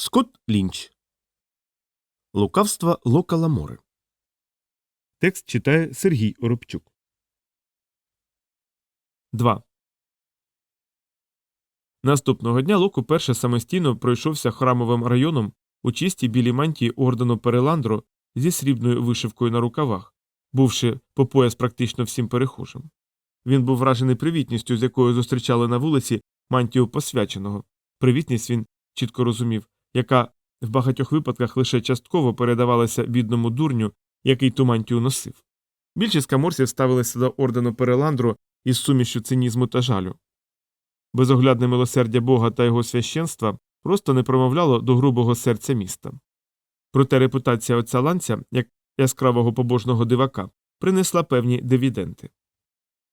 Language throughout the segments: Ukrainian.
Скотт Лінч. Лукавство Лока Ламори. Текст читає Сергій Оробчук. 2. Наступного дня Лок уперше самостійно пройшовся храмовим районом у чистій білій мантії ордену Переландро зі срібною вишивкою на рукавах, бувши по пояс практично всім перехожим. Він був вражений привітністю, з якою зустрічали на вулиці мантію посвяченого. Привітність він чітко розумів, яка в багатьох випадках лише частково передавалася бідному дурню, який ту мантію носив. Більшість каморсів ставилися до ордену Переландру із сумішю цинізму та жалю. Безоглядне милосердя Бога та його священства просто не промовляло до грубого серця міста. Проте репутація отця ланця, як яскравого побожного дивака, принесла певні дивіденти.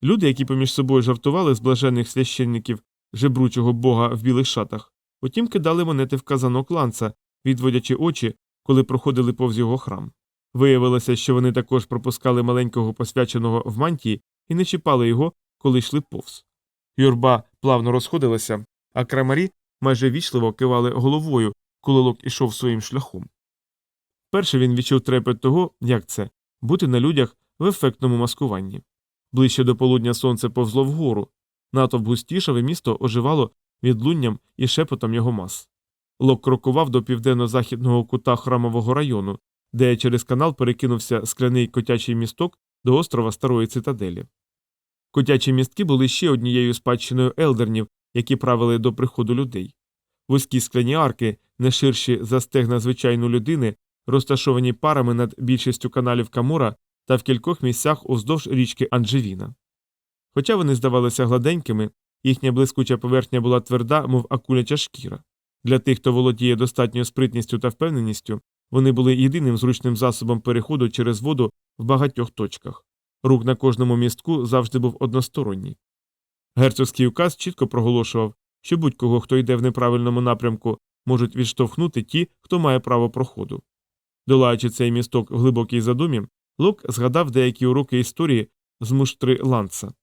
Люди, які поміж собою жартували з блаженних священників жебручого бога в білих шатах, утім кидали монети в казанок ланца, відводячи очі, коли проходили повз його храм. Виявилося, що вони також пропускали маленького посвяченого в мантії і не чіпали його, коли йшли повз. Юрба плавно розходилася, а крамарі майже вічливо кивали головою, коли лок ішов своїм шляхом. Перше він відчув трепет того, як це бути на людях в ефектному маскуванні. Ближче до полудня сонце повзло вгору, натовп густішав і місто оживало відлунням і шепотом його мас. Лок крокував до південно-західного кута храмового району, де через канал перекинувся скляний котячий місток до острова Старої Цитаделі. Котячі містки були ще однією спадщиною елдернів, які правили до приходу людей. Вузькі скляні арки, не ширші за стегна звичайної людини, розташовані парами над більшістю каналів Камора та в кількох місцях уздовж річки Анджевіна. Хоча вони здавалися гладенькими, їхня блискуча поверхня була тверда, мов акуляча шкіра. Для тих, хто володіє достатньою спритністю та впевненістю, вони були єдиним зручним засобом переходу через воду в багатьох точках. Рух на кожному містку завжди був односторонній. Герцогський указ чітко проголошував, що будь-кого, хто йде в неправильному напрямку, можуть відштовхнути ті, хто має право проходу. Долаючи цей місток в глибокій задумі, Лок згадав деякі уроки історії з муштри Ланца.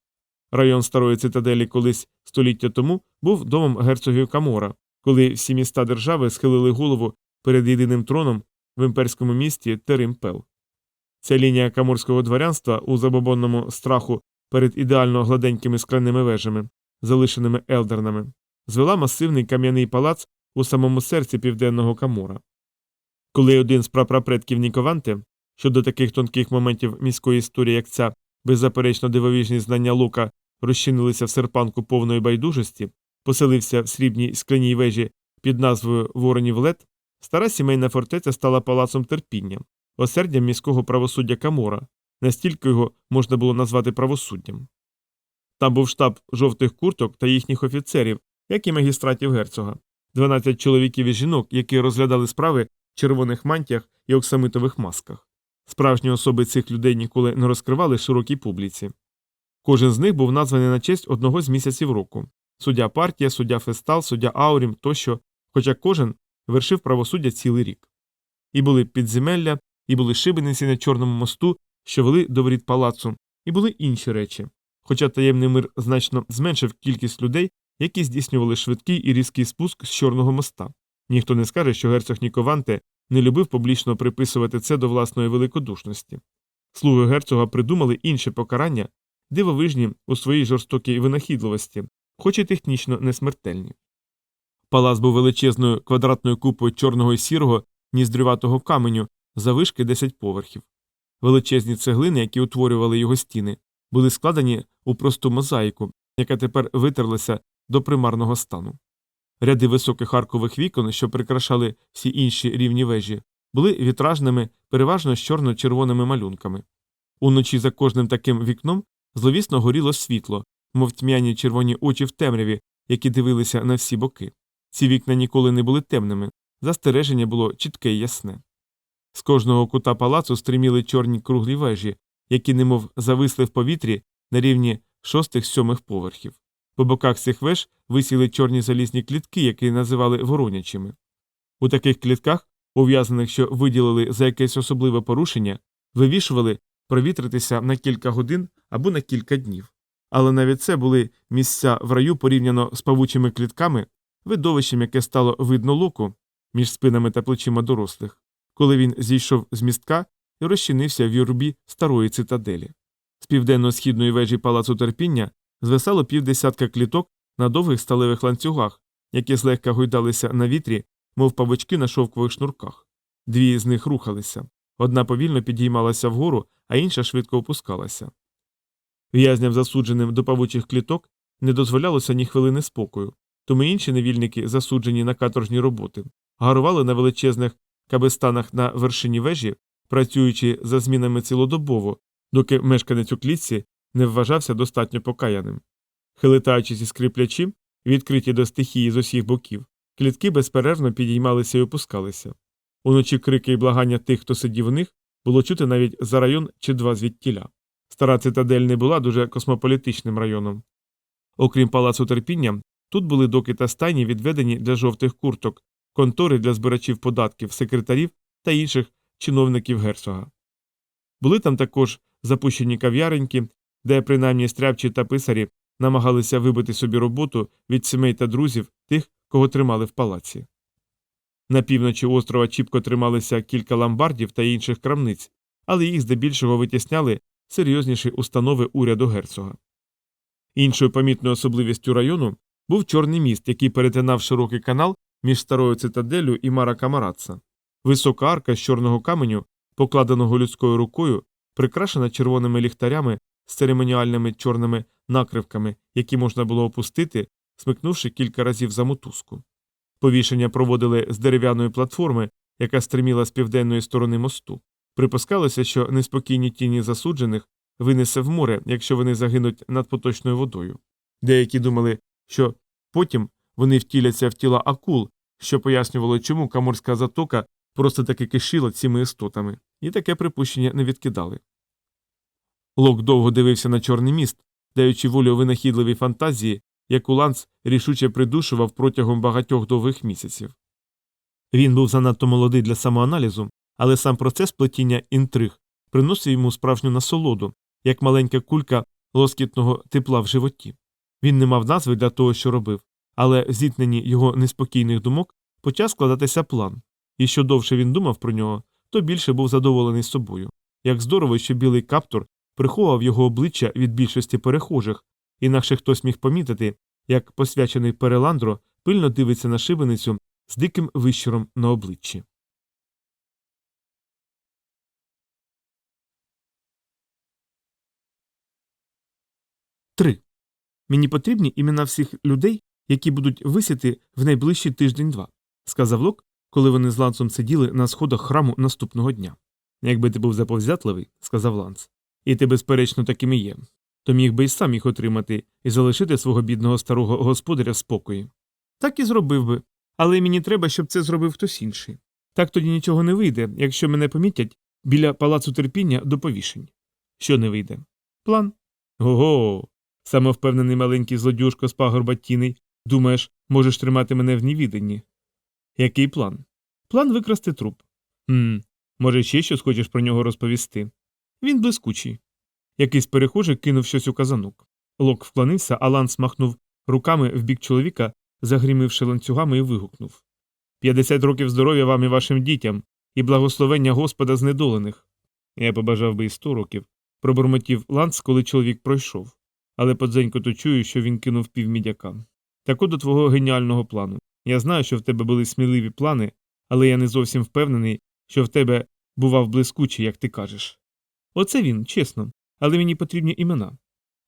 Район старої цитаделі колись століття тому був домом герцогів Камора, коли всі міста держави схилили голову перед єдиним троном в імперському місті Теримпел. Ця лінія каморського дворянства у забобонному страху перед ідеально гладенькими скляними вежами, залишеними елдернами, звела масивний кам'яний палац у самому серці південного Камора. Коли один з прапрапредків Нікованте, щодо таких тонких моментів міської історії, як ця беззаперечно дивовижні знання лука розчинилися в серпанку повної байдужості, поселився в срібній скляній вежі під назвою Воронів Лет, стара сімейна фортеця стала палацом терпіння, осердям міського правосуддя Камора, настільки його можна було назвати правосуддям. Там був штаб жовтих курток та їхніх офіцерів, як і магістратів герцога, 12 чоловіків і жінок, які розглядали справи в червоних мантіях і оксамитових масках. Справжні особи цих людей ніколи не розкривали широкій публіці. Кожен з них був названий на честь одного з місяців року суддя партія, суддя фестал, суддя Аурім тощо, хоча кожен вершив правосуддя цілий рік. І були підземелля, і були шибениці на Чорному мосту, що вели до воріт палацу, і були інші речі. Хоча таємний мир значно зменшив кількість людей, які здійснювали швидкий і різкий спуск з Чорного моста. Ніхто не скаже, що герцог Нікованте не любив публічно приписувати це до власної великодушності. Слуги герцога придумали інше покарання, дивовижні у своїй жорстокій винахідливості, хоч і технічно несмертельні. Палац був величезною квадратною купою чорного і сірого, ніздрюватого каменю, завишки 10 поверхів. Величезні цеглини, які утворювали його стіни, були складені у просту мозаїку, яка тепер витерлася до примарного стану. Ряди високих аркових вікон, що прикрашали всі інші рівні вежі, були вітражними, переважно з чорно-червоними малюнками. Уночі за кожним таким вікном зловісно горіло світло, мов тьмяні червоні очі в темряві, які дивилися на всі боки. Ці вікна ніколи не були темними, застереження було чітке і ясне. З кожного кута палацу стриміли чорні круглі вежі, які немов зависли в повітрі на рівні шостих сьомих поверхів. По боках цих веж висіли чорні залізні клітки, які називали воронячими. У таких клітках, ув'язаних, що виділили за якесь особливе порушення, вивішували провітритися на кілька годин або на кілька днів. Але навіть це були місця в раю порівняно з павучими клітками, видовищем, яке стало видно луку, між спинами та плечима дорослих, коли він зійшов з містка і розчинився в юрбі старої цитаделі. З південно-східної вежі палацу терпіння звисало півдесятка кліток на довгих сталевих ланцюгах, які злегка гойдалися на вітрі, мов павочки на шовкових шнурках. Дві з них рухалися. Одна повільно підіймалася вгору, а інша швидко опускалася. В'язням, засудженим до павучих кліток, не дозволялося ні хвилини спокою, тому інші невільники, засуджені на каторжні роботи, гарували на величезних кабестанах на вершині вежі, працюючи за змінами цілодобово, доки мешканець у клітці не вважався достатньо покаяним. Хилитаючись і скриплячи, відкриті до стихії з усіх боків, клітки безперервно підіймалися і опускалися. Уночі крики і благання тих, хто сидів у них, було чути навіть за район чи два звідтіля. Стара цитадель не була дуже космополітичним районом. Окрім палацу терпіння, тут були доки та стайні, відведені для жовтих курток, контори для збирачів податків, секретарів та інших чиновників герцога. Були там також запущені кав'яреньки, де принаймні стряпчі та писарі намагалися вибити собі роботу від сімей та друзів тих, кого тримали в палаці. На півночі острова чіпко трималися кілька ломбардів та інших крамниць, але їх здебільшого витісняли серйозніші установи уряду герцога. Іншою помітною особливістю району був чорний міст, який перетинав широкий канал між старою цитаделлю і Мара Камараца. Висока арка з чорного каменю, покладеного людською рукою, прикрашена червоними ліхтарями з церемоніальними чорними накривками, які можна було опустити, смикнувши кілька разів за мотузку. Повішення проводили з дерев'яної платформи, яка стриміла з південної сторони мосту. Припускалося, що неспокійні тіні засуджених винесе в море, якщо вони загинуть над поточною водою. Деякі думали, що потім вони втіляться в тіла акул, що пояснювало, чому Каморська затока просто таки кишіла цими істотами, і таке припущення не відкидали. Лок довго дивився на чорний міст, даючи волю винахідливій фантазії, яку Ланс рішуче придушував протягом багатьох довгих місяців. Він був занадто молодий для самоаналізу, але сам процес плетіння інтриг приносив йому справжню насолоду, як маленька кулька лоскітного тепла в животі. Він не мав назви для того, що робив, але в зіткненні його неспокійних думок почав складатися план, і що довше він думав про нього, то більше був задоволений собою. Як здорово, що білий каптур приховував його обличчя від більшості перехожих, інакше хтось міг помітити, як посвячений Переландро пильно дивиться на шибеницю з диким вищером на обличчі. Три. Мені потрібні імена всіх людей, які будуть висіти в найближчий тиждень-два, сказав Лок, коли вони з лансом сиділи на сходах храму наступного дня. Якби ти був заповзятливий, сказав Ланс, і ти, безперечно, таким і є, то міг би й сам їх отримати і залишити свого бідного старого господаря в спокої. Так і зробив би, але мені треба, щоб це зробив хтось інший. Так тоді нічого не вийде, якщо мене помітять біля палацу терпіння до повішень. Що не вийде? План. Ого. Самовпевнений маленький злодюжко з пагорба тіней. Думаєш, можеш тримати мене в невіданні? Який план? План викрасти труп. Хм, може, ще щось хочеш про нього розповісти? Він блискучий. Якийсь перехожий кинув щось у казанок. Лок вклонився, а Ланс махнув руками в бік чоловіка, загримівши ланцюгами, і вигукнув П'ятдесят років здоров'я вам і вашим дітям, і благословення Господа знедолених. Я побажав би і сто років, пробурмотів Ланс, коли чоловік пройшов. Але подзенько то чую, що він кинув півмідяка. Так от до твого геніального плану. Я знаю, що в тебе були сміливі плани, але я не зовсім впевнений, що в тебе бував блискучий, як ти кажеш. Оце він, чесно, але мені потрібні імена.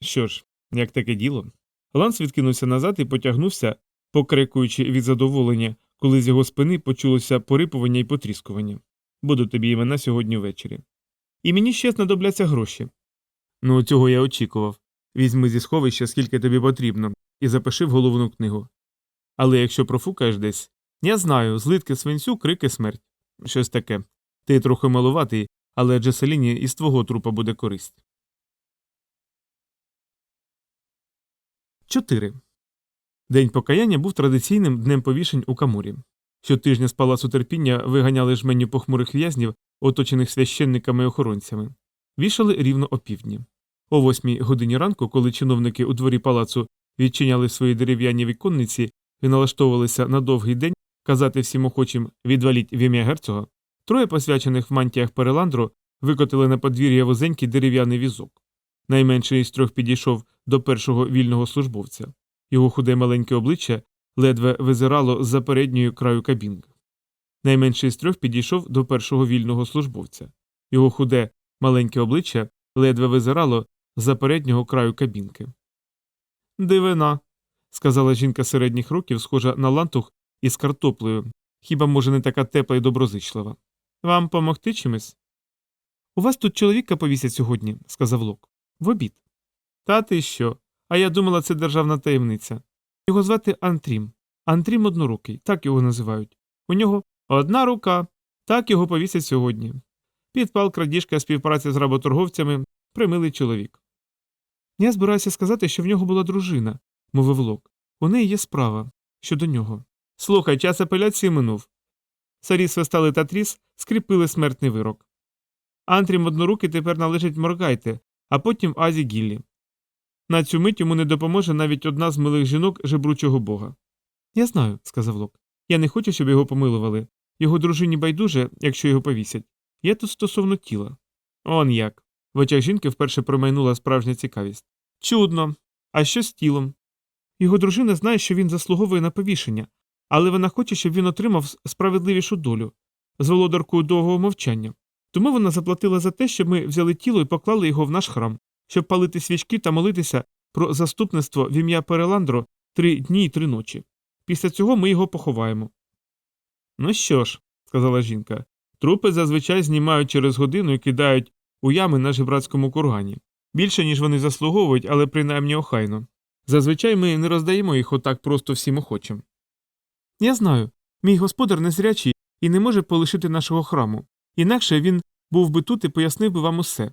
Що ж, як таке діло? Ланс відкинувся назад і потягнувся, покрикуючи від задоволення, коли з його спини почулося порипування і потріскування. Буду тобі імена сьогодні ввечері. І мені ще знадобляться гроші. Ну, цього я очікував. Візьми зі сховища, скільки тобі потрібно, і запиши в головну книгу. Але якщо профукаєш десь, я знаю, злитки свинцю, крики смерть. Щось таке. Ти трохи малуватий, але Джеселіні із твого трупа буде користь. 4. День покаяння був традиційним днем повішень у Камурі. Щотижня з палацу терпіння виганяли жменю похмурих в'язнів, оточених священниками і охоронцями. Вішали рівно опівдні. О восьмій годині ранку, коли чиновники у дворі палацу відчиняли свої дерев'яні віконниці і налаштовувалися на довгий день, казати всім охочим відваліть в ім'я герцога, троє посвячених в мантіях переландру викотили на подвір'я вузенький дерев'яний візок. Найменший із трьох підійшов до першого вільного службовця. Його худе маленьке обличчя ледве визирало з-за передньої краю кабінки. Найменший з трьох підійшов до першого вільного службовця. Його худе маленьке обличчя ледве визирало з-за переднього краю кабінки. Дивина, сказала жінка середніх років, схожа на лантух із картоплею, хіба може не така тепла і доброзичлива. Вам помогти чимось? У вас тут чоловіка повісять сьогодні, сказав Лок. В обід. Та ти що? А я думала, це державна таємниця. Його звати Антрім. Антрім однорукий, так його називають. У нього одна рука, так його повісять сьогодні. Підпал, крадіжка, співпраця з работорговцями, примилий чоловік. Я збираюся сказати, що в нього була дружина, мовив Лок. У неї є справа щодо нього. Слухай, час апеляції минув. Сарі свистали та тріс скріпили смертний вирок. Антрім однорукий тепер належить Моргайте, а потім Азі Гіллі. На цю мить йому не допоможе навіть одна з милих жінок жебручого бога. Я знаю, сказав Лок. Я не хочу, щоб його помилували. Його дружині байдуже, якщо його повісять. Я тут стосовно тіла. Он як. В очах жінки вперше промайнула справжня цікавість. Чудно. А що з тілом? Його дружина знає, що він заслуговує на повішення, але вона хоче, щоб він отримав справедливішу долю з володаркою довгого мовчання. Тому вона заплатила за те, щоб ми взяли тіло і поклали його в наш храм, щоб палити свічки та молитися про заступництво в ім'я Переландро три дні й три ночі. Після цього ми його поховаємо. Ну що ж, сказала жінка, трупи зазвичай знімають через годину і кидають у ями на жебратському кургані. Більше, ніж вони заслуговують, але принаймні охайно. Зазвичай ми не роздаємо їх отак просто всім охочим. Я знаю, мій господар незрячий і не може полишити нашого храму. Інакше він був би тут і пояснив би вам усе.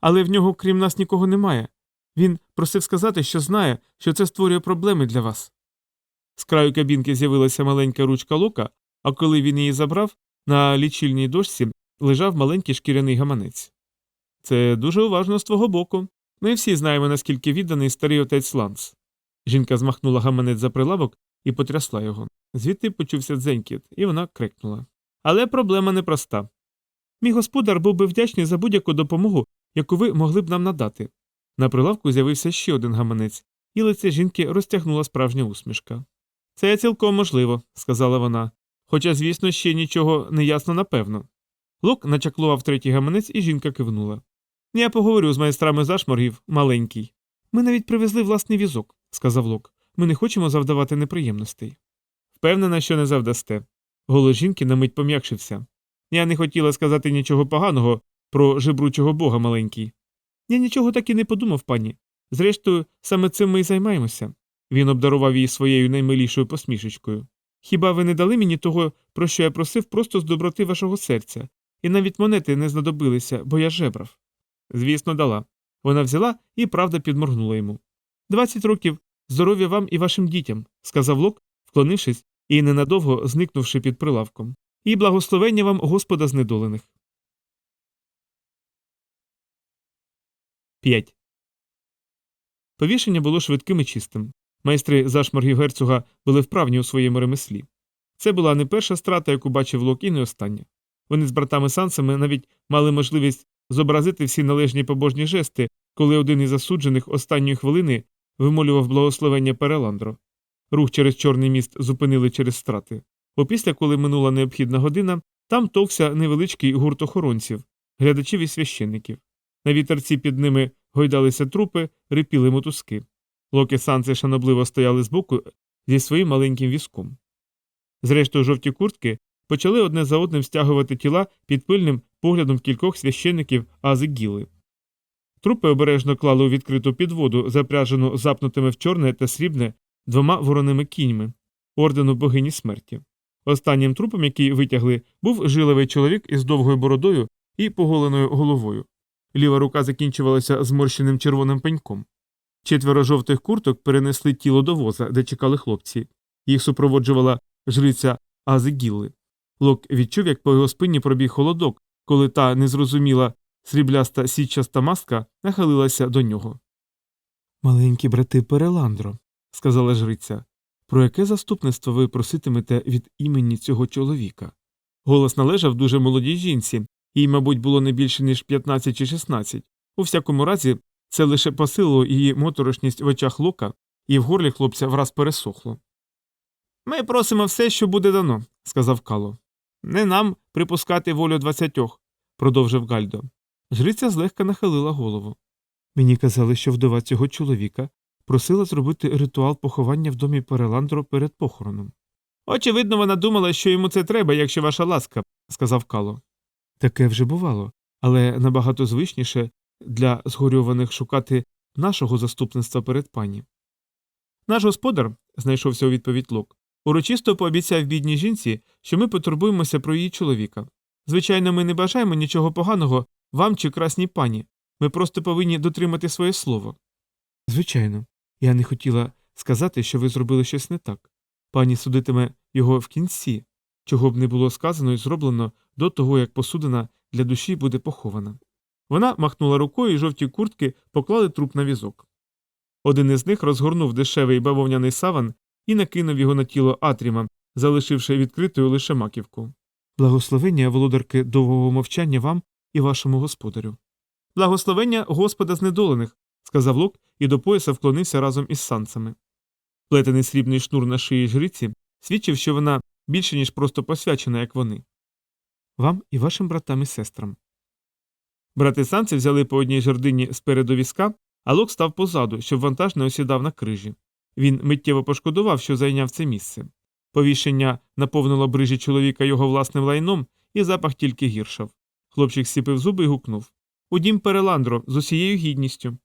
Але в нього, крім нас, нікого немає. Він просив сказати, що знає, що це створює проблеми для вас. З краю кабінки з'явилася маленька ручка лока, а коли він її забрав, на лічильній дошці лежав маленький шкіряний гаманець. Це дуже уважно з твого боку. Ми всі знаємо, наскільки відданий старий отець Ланс. Жінка змахнула гаманець за прилавок і потрясла його. Звідти почувся дзенькіт, і вона крикнула. Але проблема непроста. Мій господар був би вдячний за будь-яку допомогу, яку ви могли б нам надати. На прилавку з'явився ще один гаманець, і лице жінки розтягнула справжня усмішка. Це цілком можливо, сказала вона. Хоча, звісно, ще нічого не ясно напевно. Лок начаклував третій гаманець, і жінка кивнула. Я поговорю з майстрами зашморгів, маленький. Ми навіть привезли власний візок, сказав Лок. Ми не хочемо завдавати неприємностей. Впевнена, що не завдасте. Голос жінки на мить пом'якшився. Я не хотіла сказати нічого поганого про жебручого бога маленький. Я нічого так і не подумав, пані. Зрештою, саме цим ми й займаємося. Він обдарував її своєю наймилішою посмішечкою. Хіба ви не дали мені того, про що я просив просто з доброти вашого серця, і навіть монети не знадобилися, бо я жебрав. Звісно, дала. Вона взяла і правда підморгнула йому. Двадцять років здоров'я вам і вашим дітям, сказав Лок, вклонившись і ненадовго зникнувши під прилавком. І благословення вам Господа знедолених. 5. Повішення було швидким і чистим. Майстри зашморгів герцога були вправні у своєму ремеслі. Це була не перша страта, яку бачив Лок, і не остання. Вони з братами Сансами навіть мали можливість зобразити всі належні побожні жести, коли один із засуджених останньої хвилини вимолював благословення Переландро. Рух через Чорний міст зупинили через страти. Опісля, коли минула необхідна година, там товкся невеличкий гурт охоронців, глядачів і священників. На вітерці під ними гойдалися трупи, рипіли мотузки. Локи санци шанобливо стояли збоку зі своїм маленьким візком. Зрештою, жовті куртки почали одне за одним стягувати тіла під пильним поглядом кількох священників Ази Гіли. Трупи обережно клали у відкриту підводу, запряжену запнутими в чорне та срібне двома вороними кіньми ордену богині смерті. Останнім трупом, який витягли, був жиловий чоловік із довгою бородою і поголеною головою. Ліва рука закінчувалася зморщеним червоним пеньком. Четверо жовтих курток перенесли тіло до воза, де чекали хлопці. Їх супроводжувала жриця Ази Гілли. Лок відчув, як по його спині пробіг холодок, коли та незрозуміла срібляста сітчаста маска нахилилася до нього. Маленькі брати Переландро, сказала жриця. Про яке заступництво ви проситимете від імені цього чоловіка? Голос належав дуже молодій жінці, їй, мабуть, було не більше ніж 15 чи 16. У всякому разі, це лише посилило її моторошність в очах лока, і в горлі хлопця враз пересохло. Ми просимо все, що буде дано, сказав Кало. Не нам припускати волю двадцятьох, продовжив Гальдо. Жриця злегка нахилила голову. Мені казали, що вдова цього чоловіка просила зробити ритуал поховання в домі Переландро перед похороном. Очевидно, вона думала, що йому це треба, якщо ваша ласка, сказав Кало. Таке вже бувало, але набагато звичніше для згорьованих шукати нашого заступництва перед пані. Наш господар, знайшовся у відповідь Лок, урочисто пообіцяв бідній жінці, що ми потурбуємося про її чоловіка. Звичайно, ми не бажаємо нічого поганого вам чи красній пані. Ми просто повинні дотримати своє слово. Звичайно, я не хотіла сказати, що ви зробили щось не так. Пані судитиме його в кінці, чого б не було сказано і зроблено до того, як посудина для душі буде похована. Вона махнула рукою і жовті куртки поклали труп на візок. Один із них розгорнув дешевий бавовняний саван і накинув його на тіло Атріма, залишивши відкритою лише маківку. Благословення володарки довгого мовчання вам і вашому господарю. Благословення Господа знедолених, сказав Лук і до пояса вклонився разом із санцями. Плетений срібний шнур на шиї жриці свідчив, що вона більше, ніж просто посвячена, як вони. Вам і вашим братам і сестрам. Брати санці взяли по одній жердині спереду візка, а Лок став позаду, щоб вантаж не осідав на крижі. Він миттєво пошкодував, що зайняв це місце. Повішення наповнило брижі чоловіка його власним лайном, і запах тільки гіршав. Хлопчик сіпив зуби і гукнув У дім Переландро з усією гідністю.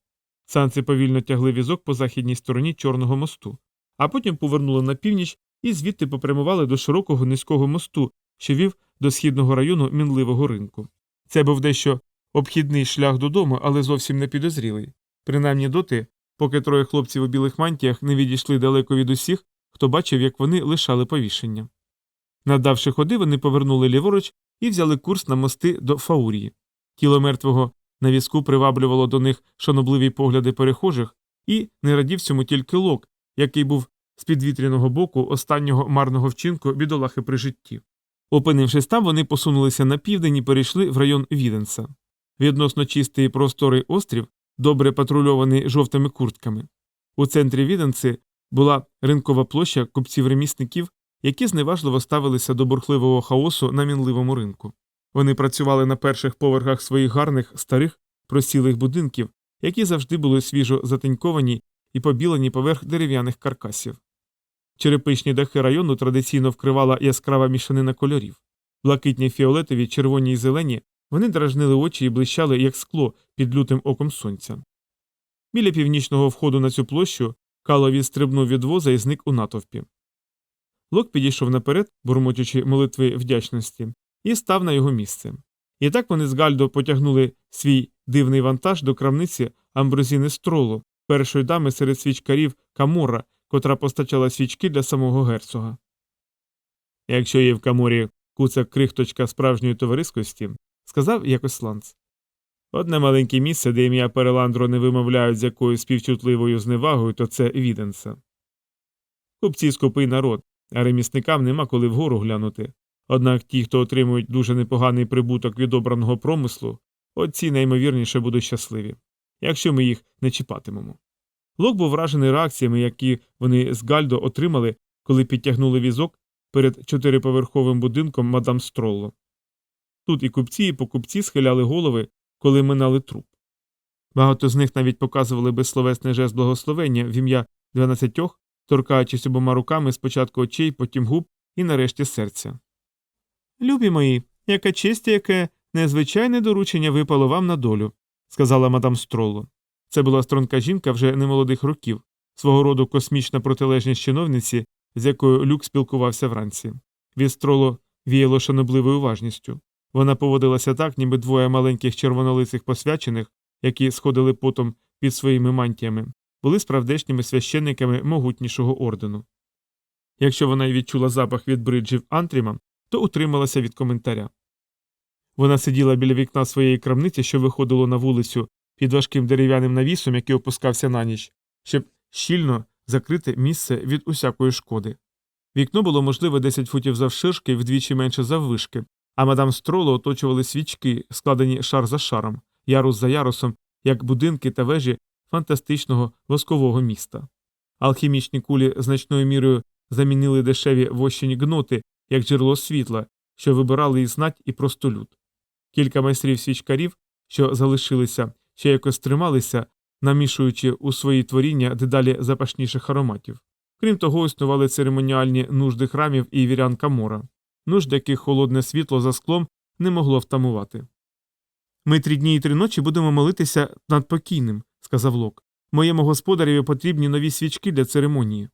Санці повільно тягли візок по західній стороні Чорного мосту, а потім повернули на північ і звідти попрямували до широкого низького мосту, що вів до східного району мінливого ринку. Це був дещо обхідний шлях додому, але зовсім не підозрілий. Принаймні доти, поки троє хлопців у білих мантіях не відійшли далеко від усіх, хто бачив, як вони лишали повішення. Надавши ходи, вони повернули ліворуч і взяли курс на мости до Фаурії. Тіло мертвого на візку приваблювало до них шанобливі погляди перехожих, і не радів цьому тільки лок, який був з підвітряного боку останнього марного вчинку бідолахи при житті. Опинившись там, вони посунулися на південь і перейшли в район Віденса. Відносно чистий просторий острів, добре патрульований жовтими куртками. У центрі Віденци була ринкова площа купців-ремісників, які зневажливо ставилися до бурхливого хаосу на мінливому ринку. Вони працювали на перших поверхах своїх гарних, старих, просілих будинків, які завжди були свіжо затеньковані і побілені поверх дерев'яних каркасів. Черепичні дахи району традиційно вкривала яскрава мішанина кольорів. Блакитні фіолетові, червоні й зелені, вони дражнили очі і блищали, як скло під лютим оком сонця. Біля північного входу на цю площу Кало відстрибнув від воза і зник у натовпі. Лок підійшов наперед, бурмотячи молитви вдячності, і став на його місце. І так вони з Гальдо потягнули свій дивний вантаж до крамниці Амброзіни Стролу, першої дами серед свічкарів Камора, котра постачала свічки для самого герцога. Якщо є в каморі куцак крихточка справжньої товариськості, сказав якось Ланц. Одне маленьке місце, де ім'я Переландро не вимовляють з якоюсь співчутливою зневагою, то це Віденса. Купці скупий народ, а ремісникам нема коли вгору глянути. Однак ті, хто отримують дуже непоганий прибуток від обраного промислу, от ці наймовірніше будуть щасливі, якщо ми їх не чіпатимемо. Лок був вражений реакціями, які вони з Гальдо отримали, коли підтягнули візок перед чотириповерховим будинком мадам Стролло. Тут і купці, і покупці схиляли голови, коли минали труп. Багато з них навіть показували безсловесний жест благословення в ім'я дванадцятьох, торкаючись обома руками спочатку очей, потім губ і нарешті серця. Любі мої, яка честь, яке незвичайне доручення випало вам на долю, сказала мадам Стролло. Це була струнка жінка вже немолодих років, свого роду космічна протилежність чиновниці, з якою люк спілкувався вранці. Від Стролло віяло шанобливою уважністю. Вона поводилася так, ніби двоє маленьких червонолицих посвячених, які сходили потом під своїми мантіями, були справдешніми священниками могутнішого ордену. Якщо вона й відчула запах від бриджів Антріма, то утрималася від коментаря. Вона сиділа біля вікна своєї крамниці, що виходило на вулицю під важким дерев'яним навісом, який опускався на ніч, щоб щільно закрите місце від усякої шкоди. Вікно було, можливо, 10 футів завширшки і вдвічі менше заввишки, а мадам Строло оточували свічки, складені шар за шаром, ярус за ярусом, як будинки та вежі фантастичного воскового міста. Алхімічні кулі значною мірою замінили дешеві вощені гноти, як джерело світла, що вибирали і знать, і простолюд. Кілька майстрів свічкарів, що залишилися, ще якось трималися, намішуючи у свої творіння дедалі запашніших ароматів. Крім того, існували церемоніальні нужди храмів і вірян Камора, нужд, яких холодне світло за склом не могло втамувати. Ми три дні і три ночі будемо молитися над покійним, сказав Лок. Моєму господареві потрібні нові свічки для церемонії.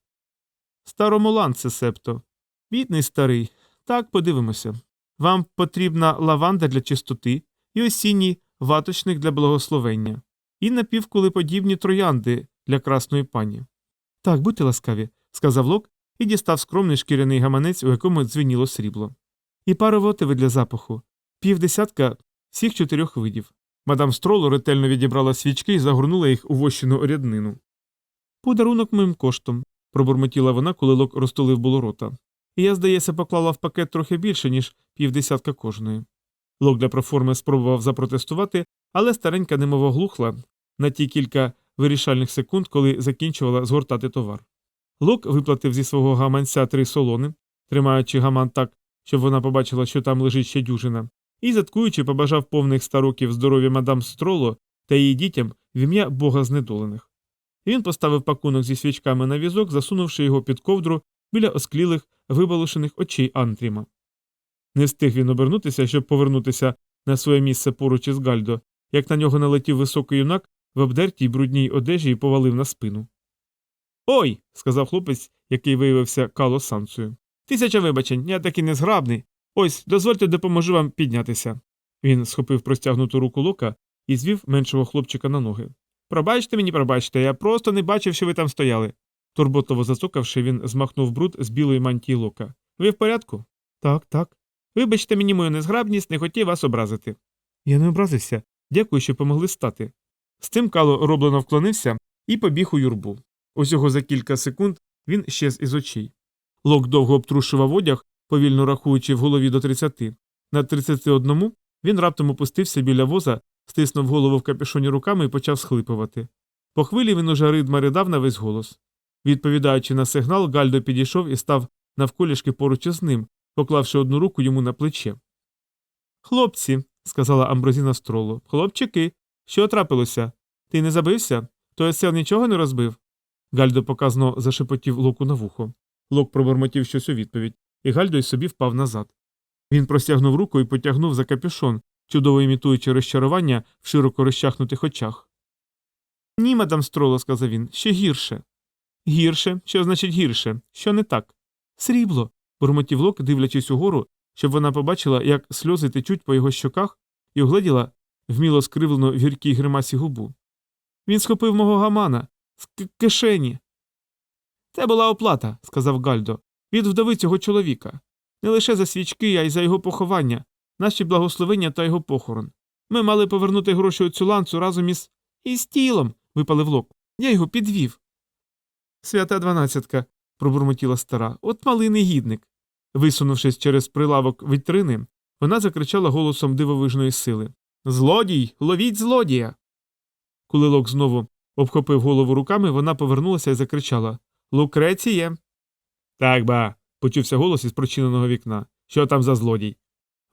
Старому ланце, септо. Бідний старий. Так, подивимося. Вам потрібна лаванда для чистоти і осінній ваточник для благословення, і напівкулеподібні троянди для красної пані. Так, будьте ласкаві, сказав Лок і дістав скромний шкіряний гаманець, у якому дзвеніло срібло. І пару вотиви для запаху, півдесятка всіх чотирьох видів. Мадам Строло ретельно відібрала свічки і загорнула їх у вощену ряднину. Подарунок моїм коштом, пробурмотіла вона, коли Лок розтулив було рота. Я, здається, поклала в пакет трохи більше, ніж півдесятка кожної. Лок для проформи спробував запротестувати, але старенька немов оглухла на ті кілька вирішальних секунд, коли закінчувала згортати товар. Лок виплатив зі свого гаманця три солони, тримаючи гаман так, щоб вона побачила, що там лежить ще дюжина, і, заткуючи, побажав повних ста років здоров'я мадам Строло та її дітям в ім'я бога знедолених. Він поставив пакунок зі свічками на візок, засунувши його під ковдру біля осклілих, вибалушених очей Антріма. Не встиг він обернутися, щоб повернутися на своє місце поруч із Гальдо, як на нього налетів високий юнак в обдертій брудній одежі і повалив на спину. Ой. сказав хлопець, який виявився Кало Сансою. Тисяча вибачень, я такий незграбний. Ось, дозвольте допоможу вам піднятися. Він схопив простягнуту руку лока і звів меншого хлопчика на ноги. Пробачте мені, пробачте, я просто не бачив, що ви там стояли. Турботливо зацокавши, він змахнув бруд з білої мантії лока. Ви в порядку? Так, так. Вибачте мені мою незграбність, не хотів вас образити. Я не образився. Дякую, що помогли стати. З цим Кало роблено вклонився і побіг у юрбу. Усього за кілька секунд він щез із очей. Лок довго обтрушував одяг, повільно рахуючи в голові до 30. На 31 він раптом опустився біля воза, стиснув голову в капюшоні руками і почав схлипувати. По хвилі він уже ридма ридав на весь голос. Відповідаючи на сигнал, Гальдо підійшов і став навколішки поруч із ним, поклавши одну руку йому на плече. Хлопці, сказала Амброзіна Строло, хлопчики, що трапилося? Ти не забився? Той сел нічого не розбив? Гальдо показно зашепотів локу на вухо. Лок пробормотів щось у відповідь, і Гальдо й собі впав назад. Він простягнув руку і потягнув за капюшон, чудово імітуючи розчарування в широко розчахнутих очах. Ні, мадам Строло, сказав він, ще гірше. Гірше? Що значить гірше? Що не так? Срібло. бурмотів лок, дивлячись угору, щоб вона побачила, як сльози течуть по його щоках, і угледіла вміло скривлену в гіркій гримасі губу. Він схопив мого гамана з кишені. Це була оплата, сказав Гальдо, від вдови цього чоловіка. Не лише за свічки, а й за його поховання, наші благословення та його похорон. Ми мали повернути гроші у цю ланцу разом із. із тілом, випалив лок. Я його підвів. Свята дванадцятка, пробурмотіла стара, от малий негідник. Висунувшись через прилавок вітрини, вона закричала голосом дивовижної сили Злодій! Ловіть злодія! Коли Лок знову обхопив голову руками, вона повернулася і закричала Лукреціє. Так ба. почувся голос із прочиненого вікна. Що там за злодій?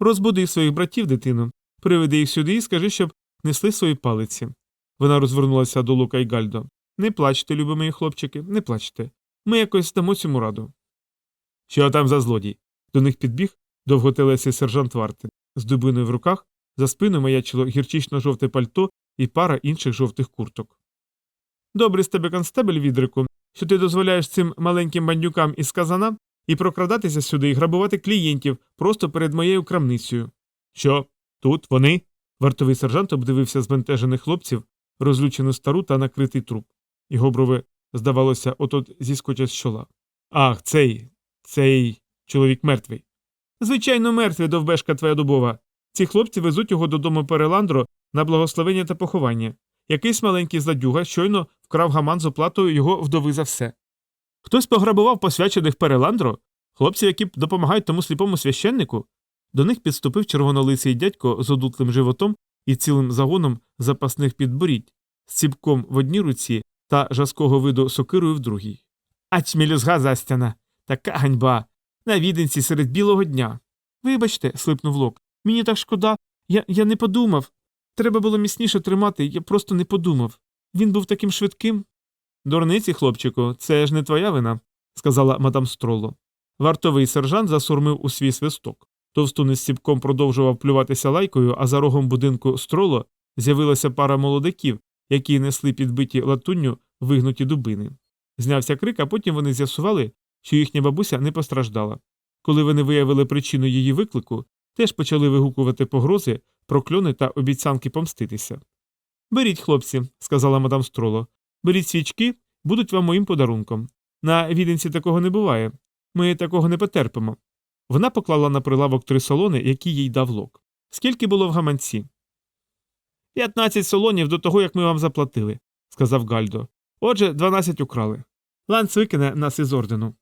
Розбуди своїх братів, дитину, приведи їх сюди і скажи, щоб несли свої палиці. Вона розвернулася до Лука і Гальдо. Не плачте, любі мої хлопчики, не плачте. Ми якось дамо цьому раду. Що там за злодій? До них підбіг довготелесий сержант Варти. З дубиною в руках за спиною маячило гірчично-жовте пальто і пара інших жовтих курток. Добрий з тебе констебель, відрику, що ти дозволяєш цим маленьким бандюкам із казана і прокрадатися сюди і грабувати клієнтів просто перед моєю крамницею. Що? Тут вони? Вартовий сержант обдивився збентежених хлопців, розлючену стару та накритий труп. Його брови, здавалося, отот зіскочать з чола. Ах, цей, цей чоловік мертвий. Звичайно, мертвий, довбешка твоя дубова. Ці хлопці везуть його додому Переландро на благословення та поховання. Якийсь маленький зладюга щойно вкрав гаман з оплатою його вдови за все. Хтось пограбував посвячених переландро, хлопців, які допомагають тому сліпому священнику. До них підступив червонолиций дядько з одутлим животом і цілим загоном запасних підборідь, з ціпком в одній руці та жаского виду сокирою в другій. Ач мілюзга застяна, така ганьба. На віденці серед білого дня. Вибачте, слипнув лок. Мені так шкода. Я, я не подумав. Треба було міцніше тримати, я просто не подумав. Він був таким швидким. Дурниці, хлопчику, це ж не твоя вина, сказала мадам Строло. Вартовий сержант засурмив у свій свисток. Товстун із сіпком продовжував плюватися лайкою, а за рогом будинку Строло з'явилася пара молодиків, які несли підбиті латунню вигнуті дубини. Знявся крик, а потім вони з'ясували, що їхня бабуся не постраждала. Коли вони виявили причину її виклику, теж почали вигукувати погрози, прокльони та обіцянки помститися. Беріть, хлопці, сказала мадам Строло. Беріть свічки, будуть вам моїм подарунком. На віденці такого не буває. Ми такого не потерпимо. Вона поклала на прилавок три солони, які їй дав лок. Скільки було в гаманці? П'ятнадцять солонів до того, як ми вам заплатили, сказав Гальдо. Отже, дванадцять украли. Ланц викине нас із ордену.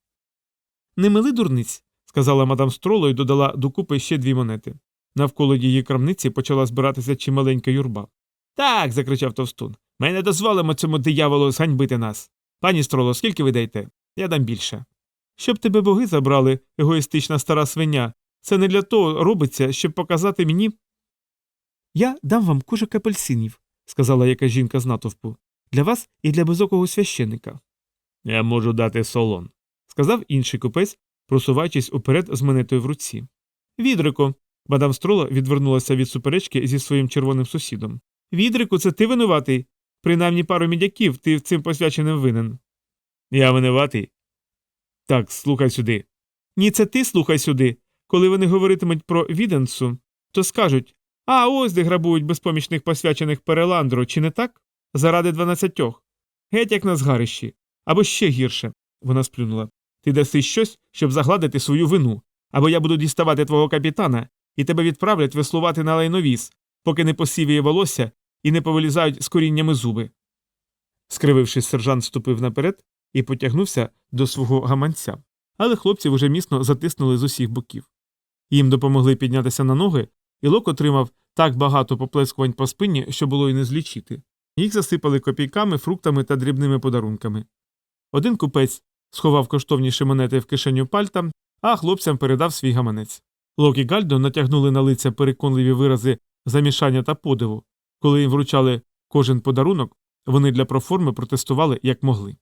Не мили дурниць, сказала мадам Строло і додала докупи ще дві монети. Навколо її крамниці почала збиратися чималенька юрба. Так. закричав товстун. Ми не дозволимо цьому дияволу зганьбити нас. Пані Строло, скільки ви даєте? Я дам більше. Щоб тебе боги забрали, егоїстична стара свиня. Це не для того робиться, щоб показати мені. Я дам вам кожик апельсинів, сказала яка жінка з натовпу. Для вас і для безокого священника. Я можу дати солон, сказав інший купець, просуваючись уперед з монетою в руці. Відрико. Мадам Строла відвернулася від суперечки зі своїм червоним сусідом. Відрику, це ти винуватий. Принаймні пару мідяків ти цим посвяченим винен. Я винуватий. Так, слухай сюди. Ні, це ти слухай сюди. Коли вони говоритимуть про віденсу, то скажуть а ось де грабують безпомічних посвячених переландру, чи не так? Заради дванадцятьох. Геть як на згарищі. Або ще гірше. Вона сплюнула. Ти даси щось, щоб загладити свою вину, або я буду діставати твого капітана, і тебе відправлять веслувати на лайновіз, поки не посівіє волосся і не повилізають з коріннями зуби. Скривившись, сержант ступив наперед і потягнувся до свого гаманця. Але хлопців уже міцно затиснули з усіх боків. Їм допомогли піднятися на ноги, і лок отримав так багато поплескувань по спині, що було й не злічити. Їх засипали копійками, фруктами та дрібними подарунками. Один купець сховав коштовніші монети в кишеню пальта, а хлопцям передав свій гаманець. Лок і Гальдо натягнули на лиця переконливі вирази замішання та подиву. Коли їм вручали кожен подарунок, вони для проформи протестували як могли.